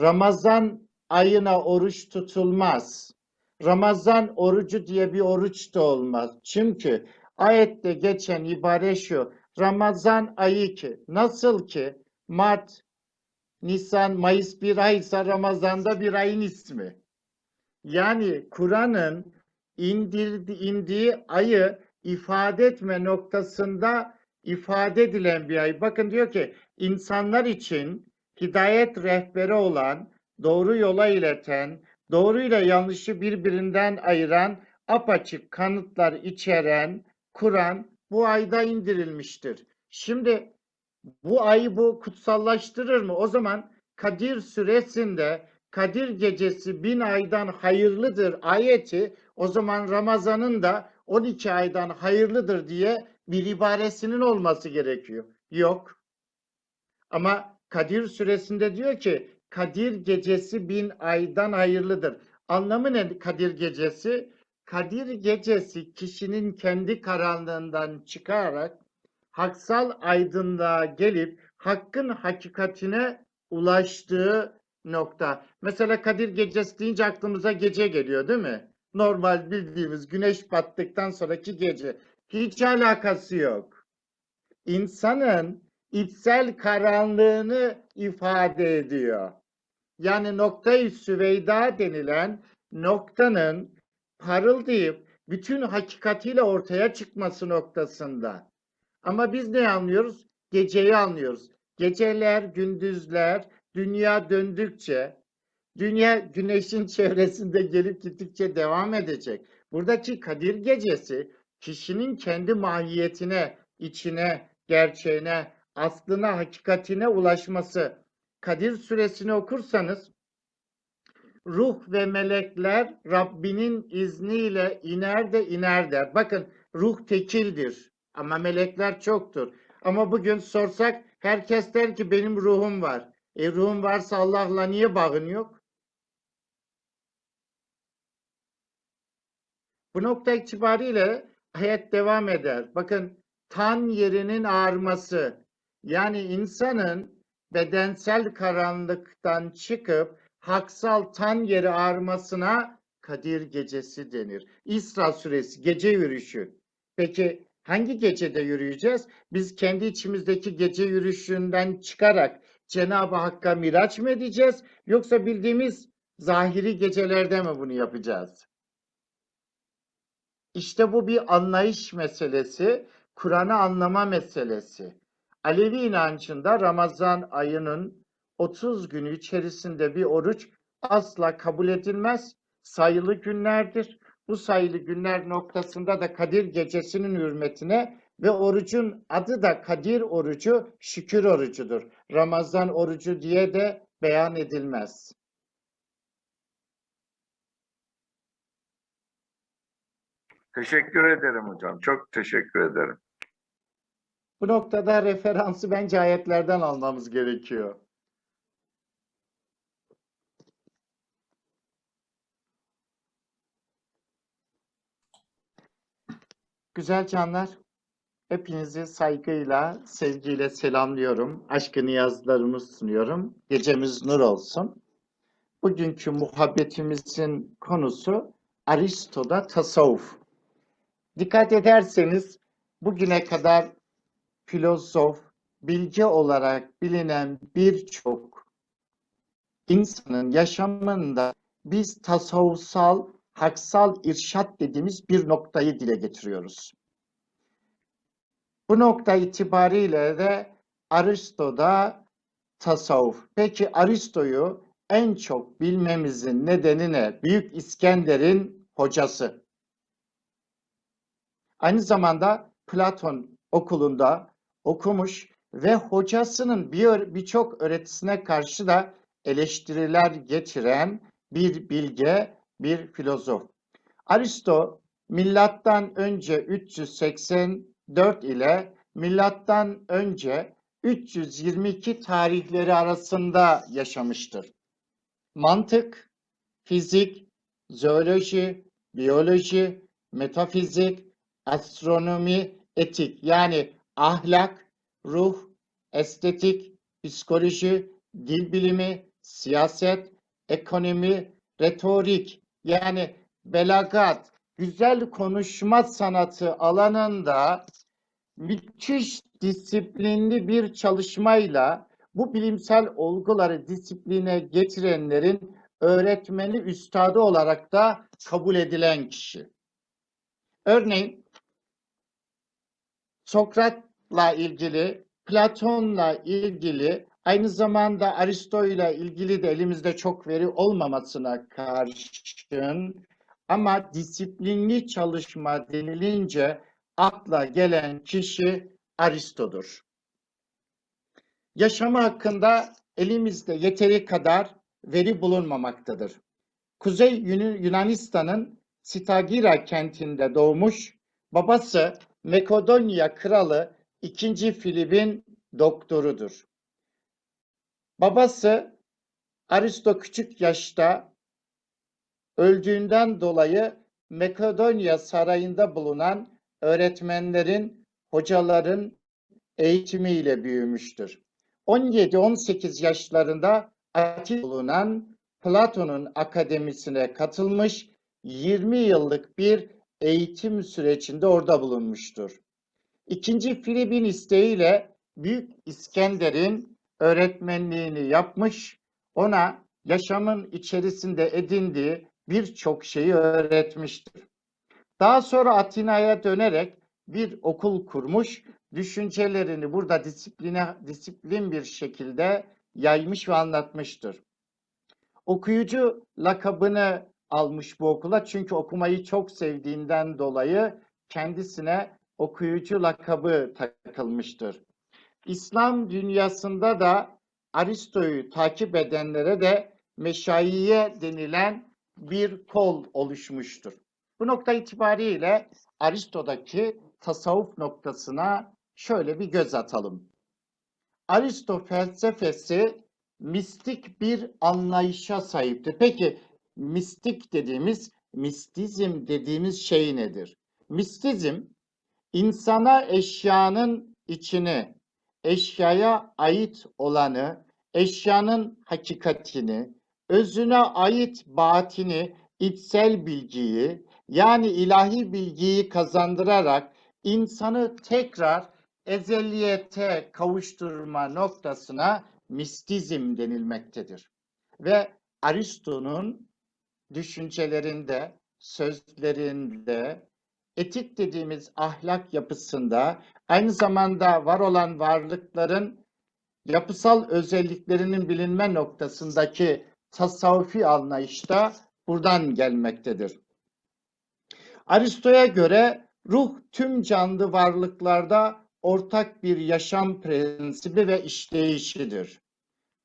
Ramazan ayına oruç tutulmaz. Ramazan orucu diye bir oruç da olmaz. Çünkü ayette geçen ibare şu. Ramazan ayı ki nasıl ki Mart, Nisan, Mayıs bir aysa Ramazan'da bir ayın ismi. Yani Kur'an'ın indirdi, indiği ayı ifade etme noktasında ifade edilen bir ay. Bakın diyor ki insanlar için hidayet rehberi olan, doğru yola ileten, doğruyla yanlışı birbirinden ayıran apaçık kanıtlar içeren Kur'an bu ayda indirilmiştir. Şimdi bu ayı bu kutsallaştırır mı? O zaman Kadir süresinde Kadir gecesi bin aydan hayırlıdır ayeti o zaman Ramazan'ın da 12 aydan hayırlıdır diye bir ibaresinin olması gerekiyor. Yok. Ama Kadir süresinde diyor ki Kadir gecesi bin aydan hayırlıdır. Anlamı ne Kadir gecesi? Kadir gecesi kişinin kendi karanlığından çıkarak haksal aydınlığa gelip hakkın hakikatine ulaştığı nokta. Mesela Kadir gecesi deyince aklımıza gece geliyor değil mi? Normal bildiğimiz güneş battıktan sonraki gece. Hiç alakası yok. İnsanın içsel karanlığını ifade ediyor. Yani noktayı süveyda denilen noktanın parıldayıp bütün hakikatiyle ortaya çıkması noktasında. Ama biz ne anlıyoruz? Geceyi anlıyoruz. Geceler, gündüzler, dünya döndükçe, dünya güneşin çevresinde gelip gittikçe devam edecek. Buradaki Kadir gecesi kişinin kendi mahiyetine, içine, gerçeğine, aslına, hakikatine ulaşması. Kadir suresini okursanız ruh ve melekler Rabbinin izniyle iner de iner der. Bakın ruh tekildir ama melekler çoktur. Ama bugün sorsak herkes der ki benim ruhum var. E ruhum varsa Allah'la niye bağın yok? Bu nokta itibariyle hayat devam eder. Bakın tan yerinin ağarması yani insanın bedensel karanlıktan çıkıp haksal tan yeri ağarmasına Kadir gecesi denir. İsra suresi gece yürüyüşü. Peki hangi gecede yürüyeceğiz? Biz kendi içimizdeki gece yürüyüşünden çıkarak Cenab-ı Hakk'a miraç mı edeceğiz? Yoksa bildiğimiz zahiri gecelerde mi bunu yapacağız? İşte bu bir anlayış meselesi, Kur'an'ı anlama meselesi. Alevi inancında Ramazan ayının 30 günü içerisinde bir oruç asla kabul edilmez. Sayılı günlerdir. Bu sayılı günler noktasında da Kadir gecesinin hürmetine ve orucun adı da Kadir orucu, şükür orucudur. Ramazan orucu diye de beyan edilmez. Teşekkür ederim hocam. Çok teşekkür ederim. Bu noktada referansı bence ayetlerden almamız gerekiyor. Güzel canlar, hepinizi saygıyla, sevgiyle selamlıyorum. Aşkı niyazlarımı sunuyorum. Gecemiz nur olsun. Bugünkü muhabbetimizin konusu Aristo'da tasavvuf. Dikkat ederseniz bugüne kadar filozof, bilgi olarak bilinen birçok insanın yaşamında biz tasavvufsal, haksal irşat dediğimiz bir noktayı dile getiriyoruz. Bu nokta itibariyle de Aristo'da tasavvuf. Peki Aristo'yu en çok bilmemizin nedeni ne? Büyük İskender'in hocası. Aynı zamanda Platon okulunda okumuş ve hocasının bir birçok öğretisine karşı da eleştiriler getiren bir bilge, bir filozof. Aristo milattan önce 384 ile milattan önce 322 tarihleri arasında yaşamıştır. Mantık, fizik, zooloji, biyoloji, metafizik, astronomi, etik yani ahlak, ruh, estetik, psikoloji, dil bilimi, siyaset, ekonomi, retorik yani belagat, güzel konuşma sanatı alanında müthiş disiplinli bir çalışmayla bu bilimsel olguları disipline getirenlerin öğretmeni, üstadı olarak da kabul edilen kişi. Örneğin Sokrat'la ilgili, Platon'la ilgili, aynı zamanda Aristo'yla ilgili de elimizde çok veri olmamasına karşın ama disiplinli çalışma denilince akla gelen kişi Aristo'dur. Yaşamı hakkında elimizde yeteri kadar veri bulunmamaktadır. Kuzey Yun- Yunanistan'ın Stagira kentinde doğmuş, babası Makedonya kralı 2. Filip'in doktorudur. Babası Aristo küçük yaşta öldüğünden dolayı Makedonya sarayında bulunan öğretmenlerin, hocaların eğitimiyle büyümüştür. 17-18 yaşlarında Atina'da bulunan Platon'un akademisine katılmış, 20 yıllık bir eğitim sürecinde orada bulunmuştur. İkinci Filip'in isteğiyle Büyük İskender'in öğretmenliğini yapmış, ona yaşamın içerisinde edindiği birçok şeyi öğretmiştir. Daha sonra Atina'ya dönerek bir okul kurmuş, düşüncelerini burada disipline, disiplin bir şekilde yaymış ve anlatmıştır. Okuyucu lakabını almış bu okula çünkü okumayı çok sevdiğinden dolayı kendisine okuyucu lakabı takılmıştır. İslam dünyasında da Aristo'yu takip edenlere de meşayiye denilen bir kol oluşmuştur. Bu nokta itibariyle Aristo'daki tasavvuf noktasına şöyle bir göz atalım. Aristo felsefesi mistik bir anlayışa sahiptir. Peki mistik dediğimiz, mistizm dediğimiz şey nedir? Mistizm insana eşyanın içini, eşyaya ait olanı, eşyanın hakikatini, özüne ait batini, içsel bilgiyi yani ilahi bilgiyi kazandırarak insanı tekrar ezeliyete kavuşturma noktasına mistizm denilmektedir. Ve Aristo'nun düşüncelerinde, sözlerinde, etik dediğimiz ahlak yapısında aynı zamanda var olan varlıkların yapısal özelliklerinin bilinme noktasındaki tasavvufi anlayışta buradan gelmektedir. Aristo'ya göre ruh tüm canlı varlıklarda ortak bir yaşam prensibi ve işleyişidir.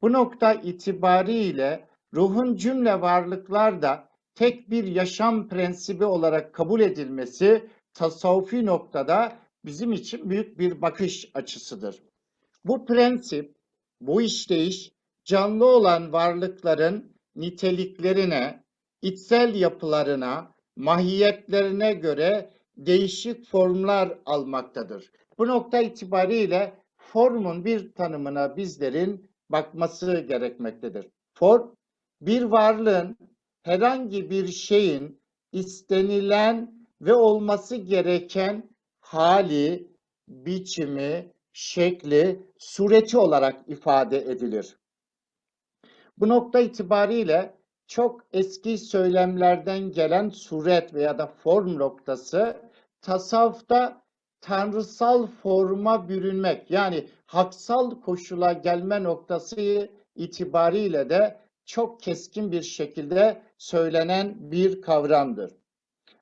Bu nokta itibariyle ruhun cümle varlıklarda tek bir yaşam prensibi olarak kabul edilmesi tasavvufi noktada bizim için büyük bir bakış açısıdır. Bu prensip, bu işleyiş canlı olan varlıkların niteliklerine, içsel yapılarına, mahiyetlerine göre değişik formlar almaktadır. Bu nokta itibariyle formun bir tanımına bizlerin bakması gerekmektedir. Form, bir varlığın herhangi bir şeyin istenilen ve olması gereken hali, biçimi, şekli, sureti olarak ifade edilir. Bu nokta itibariyle çok eski söylemlerden gelen suret veya da form noktası tasavvufta tanrısal forma bürünmek yani haksal koşula gelme noktası itibariyle de çok keskin bir şekilde söylenen bir kavramdır.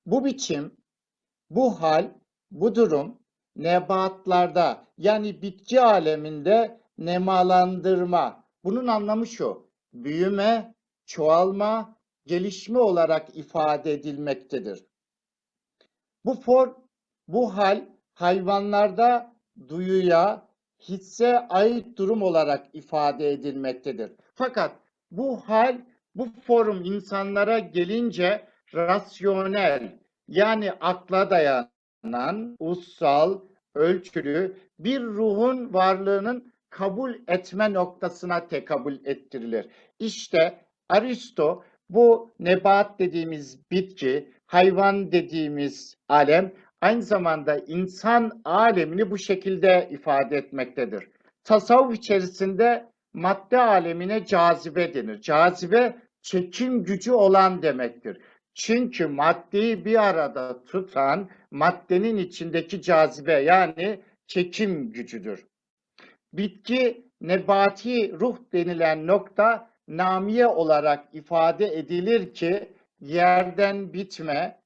Bu biçim, bu hal, bu durum nebatlarda yani bitki aleminde nemalandırma. Bunun anlamı şu, büyüme, çoğalma, gelişme olarak ifade edilmektedir. Bu form, bu hal hayvanlarda duyuya, hisse ait durum olarak ifade edilmektedir. Fakat bu hal, bu form insanlara gelince rasyonel yani akla dayanan, ussal, ölçülü bir ruhun varlığının kabul etme noktasına tekabül ettirilir. İşte Aristo bu nebat dediğimiz bitki, hayvan dediğimiz alem aynı zamanda insan alemini bu şekilde ifade etmektedir. Tasavvuf içerisinde madde alemine cazibe denir. Cazibe çekim gücü olan demektir. Çünkü maddeyi bir arada tutan maddenin içindeki cazibe yani çekim gücüdür. Bitki nebati ruh denilen nokta namiye olarak ifade edilir ki yerden bitme,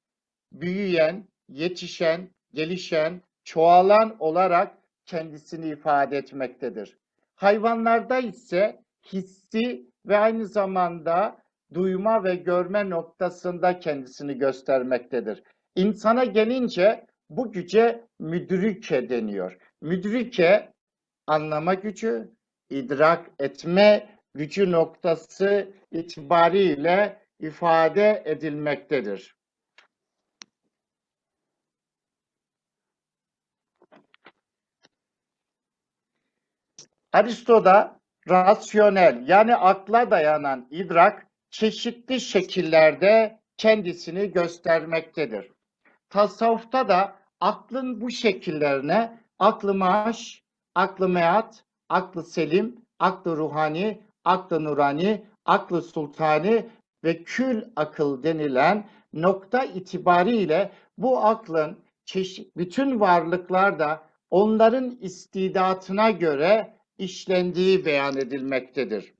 büyüyen, yetişen, gelişen, çoğalan olarak kendisini ifade etmektedir. Hayvanlarda ise hissi ve aynı zamanda duyma ve görme noktasında kendisini göstermektedir. İnsana gelince bu güce müdrike deniyor. Müdrike anlama gücü, idrak etme gücü noktası itibariyle ifade edilmektedir. Aristo'da rasyonel yani akla dayanan idrak çeşitli şekillerde kendisini göstermektedir. Tasavvufta da aklın bu şekillerine aklı maaş, aklı meat, aklı selim, aklı ruhani, aklı nurani, aklı sultani ve kül akıl denilen nokta itibariyle bu aklın çeşit, bütün varlıklarda onların istidatına göre işlendiği beyan edilmektedir.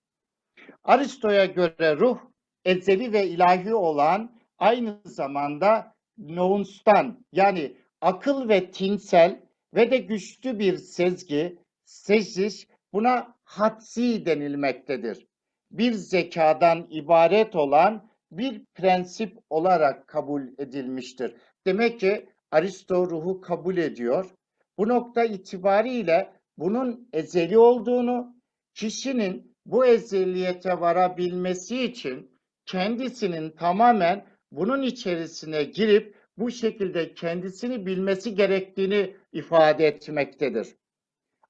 Aristo'ya göre ruh ezeli ve ilahi olan aynı zamanda nounstan yani akıl ve tinsel ve de güçlü bir sezgi, seziş buna hadsi denilmektedir. Bir zekadan ibaret olan bir prensip olarak kabul edilmiştir. Demek ki Aristo ruhu kabul ediyor. Bu nokta itibariyle bunun ezeli olduğunu, kişinin bu ezeliyete varabilmesi için kendisinin tamamen bunun içerisine girip bu şekilde kendisini bilmesi gerektiğini ifade etmektedir.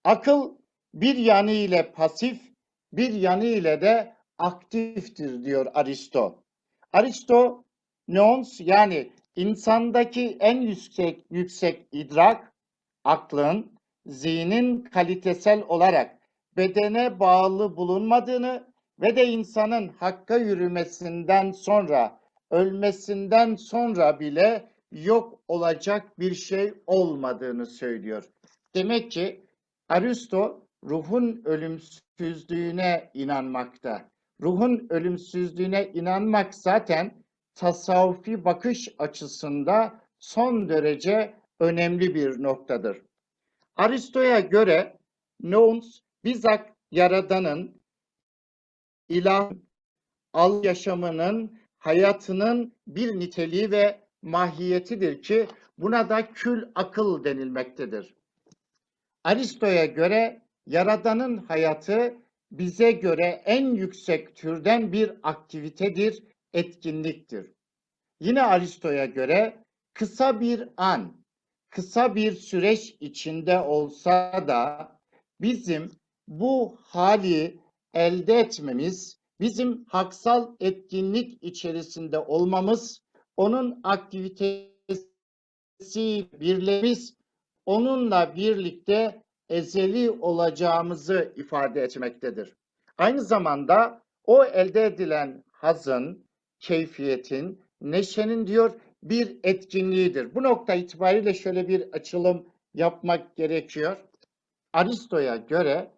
Akıl bir yanı ile pasif, bir yanı ile de aktiftir diyor Aristo. Aristo nous yani insandaki en yüksek yüksek idrak aklın zihnin kalitesel olarak bedene bağlı bulunmadığını ve de insanın hakka yürümesinden sonra, ölmesinden sonra bile yok olacak bir şey olmadığını söylüyor. Demek ki Aristo ruhun ölümsüzlüğüne inanmakta. Ruhun ölümsüzlüğüne inanmak zaten tasavvufi bakış açısında son derece önemli bir noktadır. Aristo'ya göre nous bizzat yaradanın ilah al yaşamının hayatının bir niteliği ve mahiyetidir ki buna da kül akıl denilmektedir. Aristo'ya göre yaradanın hayatı bize göre en yüksek türden bir aktivitedir, etkinliktir. Yine Aristo'ya göre kısa bir an, kısa bir süreç içinde olsa da bizim bu hali elde etmemiz, bizim haksal etkinlik içerisinde olmamız, onun aktivitesi birlemiz, onunla birlikte ezeli olacağımızı ifade etmektedir. Aynı zamanda o elde edilen hazın, keyfiyetin, neşenin diyor bir etkinliğidir. Bu nokta itibariyle şöyle bir açılım yapmak gerekiyor. Aristo'ya göre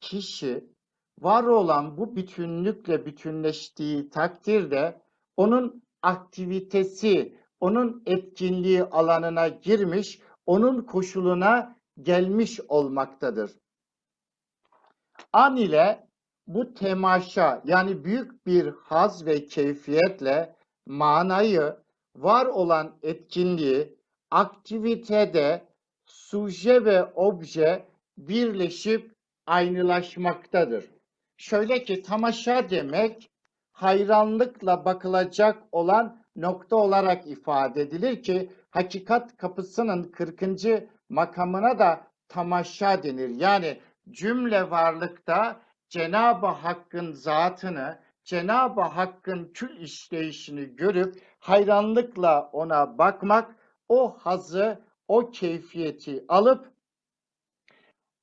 kişi var olan bu bütünlükle bütünleştiği takdirde onun aktivitesi, onun etkinliği alanına girmiş, onun koşuluna gelmiş olmaktadır. An ile bu temaşa yani büyük bir haz ve keyfiyetle manayı, var olan etkinliği, aktivitede suje ve obje birleşip aynılaşmaktadır. Şöyle ki tamaşa demek hayranlıkla bakılacak olan nokta olarak ifade edilir ki hakikat kapısının 40. makamına da tamaşa denir. Yani cümle varlıkta Cenab-ı Hakk'ın zatını, Cenab-ı Hakk'ın kül işleyişini görüp hayranlıkla ona bakmak, o hazı, o keyfiyeti alıp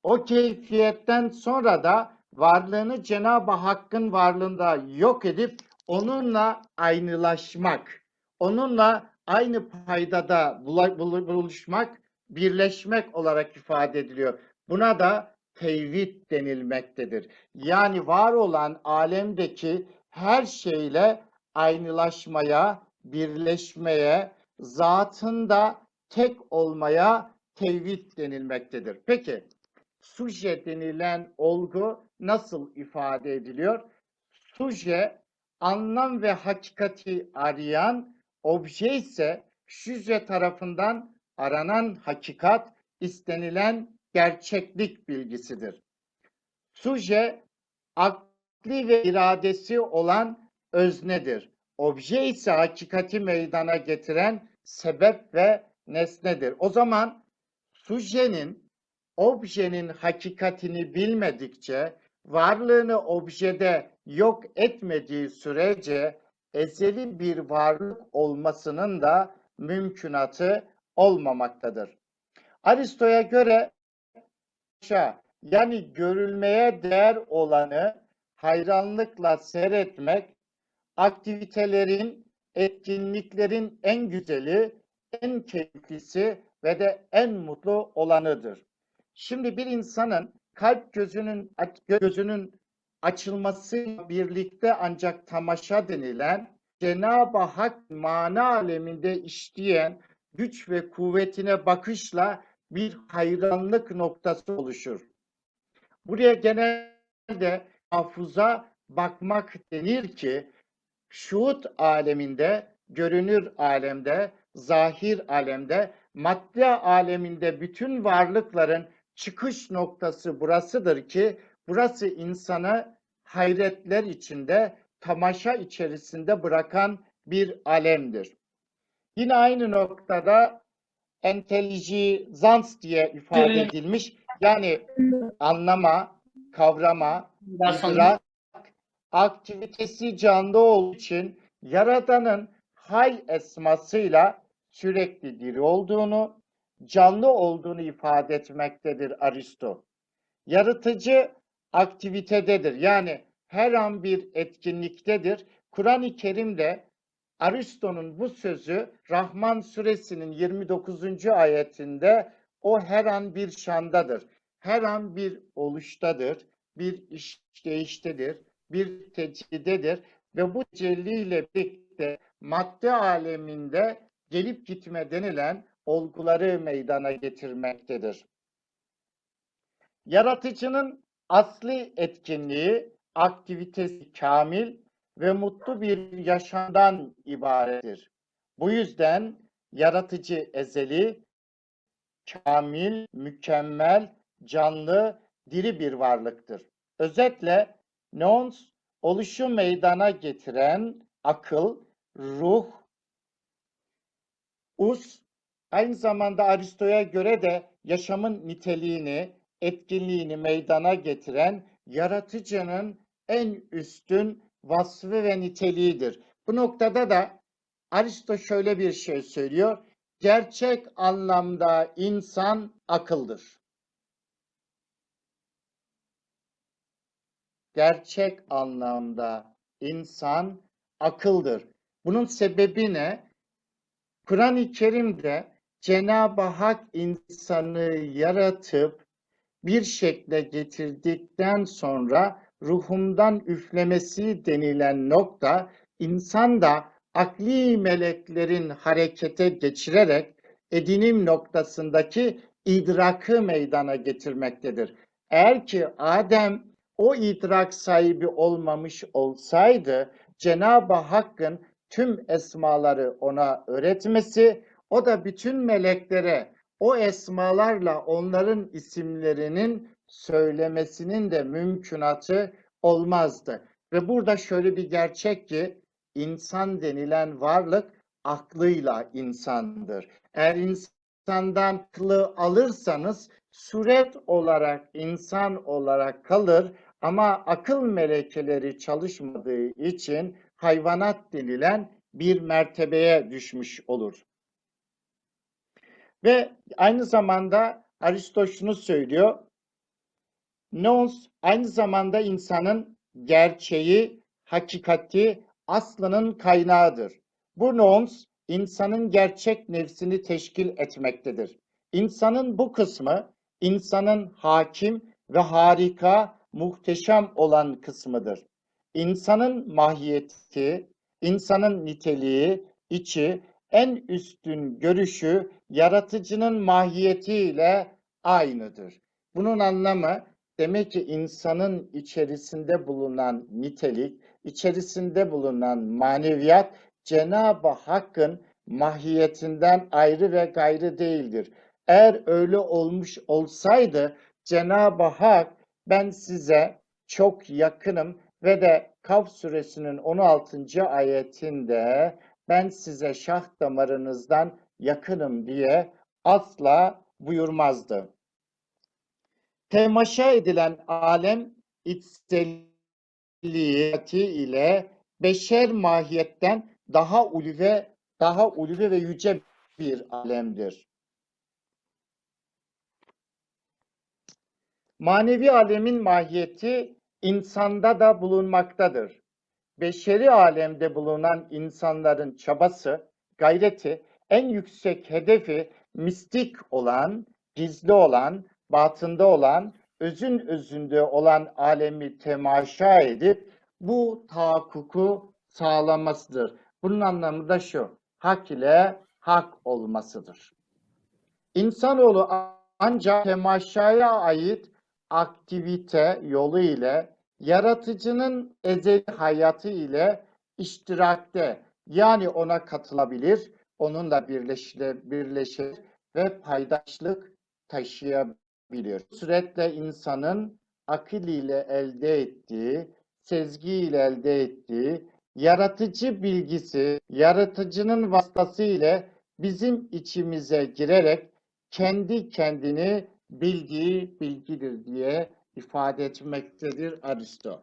o keyfiyetten sonra da varlığını Cenab-ı Hakk'ın varlığında yok edip onunla aynılaşmak, onunla aynı paydada buluşmak, birleşmek olarak ifade ediliyor. Buna da tevhid denilmektedir. Yani var olan alemdeki her şeyle aynılaşmaya, birleşmeye, zatında tek olmaya tevhid denilmektedir. Peki suje denilen olgu nasıl ifade ediliyor? Suje anlam ve hakikati arayan obje ise şüze tarafından aranan hakikat istenilen gerçeklik bilgisidir. Suje akli ve iradesi olan öznedir. Obje ise hakikati meydana getiren sebep ve nesnedir. O zaman sujenin objenin hakikatini bilmedikçe, varlığını objede yok etmediği sürece ezeli bir varlık olmasının da mümkünatı olmamaktadır. Aristo'ya göre yani görülmeye değer olanı hayranlıkla seyretmek aktivitelerin, etkinliklerin en güzeli, en keyiflisi ve de en mutlu olanıdır. Şimdi bir insanın kalp gözünün gözünün açılmasıyla birlikte ancak tamaşa denilen Cenab-ı Hak mana aleminde işleyen güç ve kuvvetine bakışla bir hayranlık noktası oluşur. Buraya genelde hafıza bakmak denir ki şuut aleminde, görünür alemde, zahir alemde, madde aleminde bütün varlıkların çıkış noktası burasıdır ki burası insanı hayretler içinde, tamaşa içerisinde bırakan bir alemdir. Yine aynı noktada entelijizans diye ifade edilmiş. Yani anlama, kavrama, idrak, aktivitesi canlı olduğu için Yaradan'ın hay esmasıyla sürekli diri olduğunu, canlı olduğunu ifade etmektedir Aristo. Yaratıcı aktivitededir. Yani her an bir etkinliktedir. Kur'an-ı Kerim'de Aristo'nun bu sözü Rahman suresinin 29. ayetinde o her an bir şandadır. Her an bir oluştadır, bir işleyiştedir, bir tecellidedir ve bu tecelliyle birlikte madde aleminde gelip gitme denilen olguları meydana getirmektedir. Yaratıcının asli etkinliği, aktivitesi kamil ve mutlu bir yaşamdan ibarettir. Bu yüzden yaratıcı ezeli, kamil, mükemmel, canlı, diri bir varlıktır. Özetle Neons oluşu meydana getiren akıl, ruh, us, aynı zamanda Aristo'ya göre de yaşamın niteliğini, etkinliğini meydana getiren yaratıcının en üstün vasfı ve niteliğidir. Bu noktada da Aristo şöyle bir şey söylüyor. Gerçek anlamda insan akıldır. Gerçek anlamda insan akıldır. Bunun sebebi ne? Kur'an-ı Kerim'de Cenab-ı Hak insanı yaratıp bir şekle getirdikten sonra ruhumdan üflemesi denilen nokta insanda akli meleklerin harekete geçirerek edinim noktasındaki idrakı meydana getirmektedir. Eğer ki Adem o idrak sahibi olmamış olsaydı Cenab-ı Hakk'ın tüm esmaları ona öğretmesi, o da bütün meleklere o esmalarla onların isimlerinin söylemesinin de mümkünatı olmazdı. Ve burada şöyle bir gerçek ki insan denilen varlık aklıyla insandır. Eğer insan insandan aklı alırsanız suret olarak insan olarak kalır ama akıl melekeleri çalışmadığı için hayvanat denilen bir mertebeye düşmüş olur. Ve aynı zamanda Aristo şunu söylüyor. Nous aynı zamanda insanın gerçeği, hakikati, aslının kaynağıdır. Bu nous insanın gerçek nefsini teşkil etmektedir. İnsanın bu kısmı insanın hakim ve harika, muhteşem olan kısmıdır. İnsanın mahiyeti, insanın niteliği, içi, en üstün görüşü yaratıcının mahiyetiyle aynıdır. Bunun anlamı demek ki insanın içerisinde bulunan nitelik, içerisinde bulunan maneviyat Cenab-ı Hakk'ın mahiyetinden ayrı ve gayrı değildir. Eğer öyle olmuş olsaydı Cenab-ı Hak ben size çok yakınım ve de Kaf suresinin 16. ayetinde ben size şah damarınızdan yakınım diye asla buyurmazdı. Temaşa edilen alem içselliği ile beşer mahiyetten daha ulve, daha ulve ve yüce bir alemdir. Manevi alemin mahiyeti insanda da bulunmaktadır. Beşeri alemde bulunan insanların çabası, gayreti, en yüksek hedefi mistik olan, gizli olan, batında olan, özün özünde olan alemi temaşa edip bu tahakkuku sağlamasıdır. Bunun anlamı da şu, hak ile hak olmasıdır. İnsanoğlu ancak temaşaya ait aktivite yolu ile yaratıcının ezeli hayatı ile iştirakte yani ona katılabilir, onunla birleşir, birleşir ve paydaşlık taşıyabilir. Süretle insanın akıl ile elde ettiği, sezgi ile elde ettiği, yaratıcı bilgisi, yaratıcının vasıtası ile bizim içimize girerek kendi kendini bildiği bilgidir diye ifade etmektedir Aristo.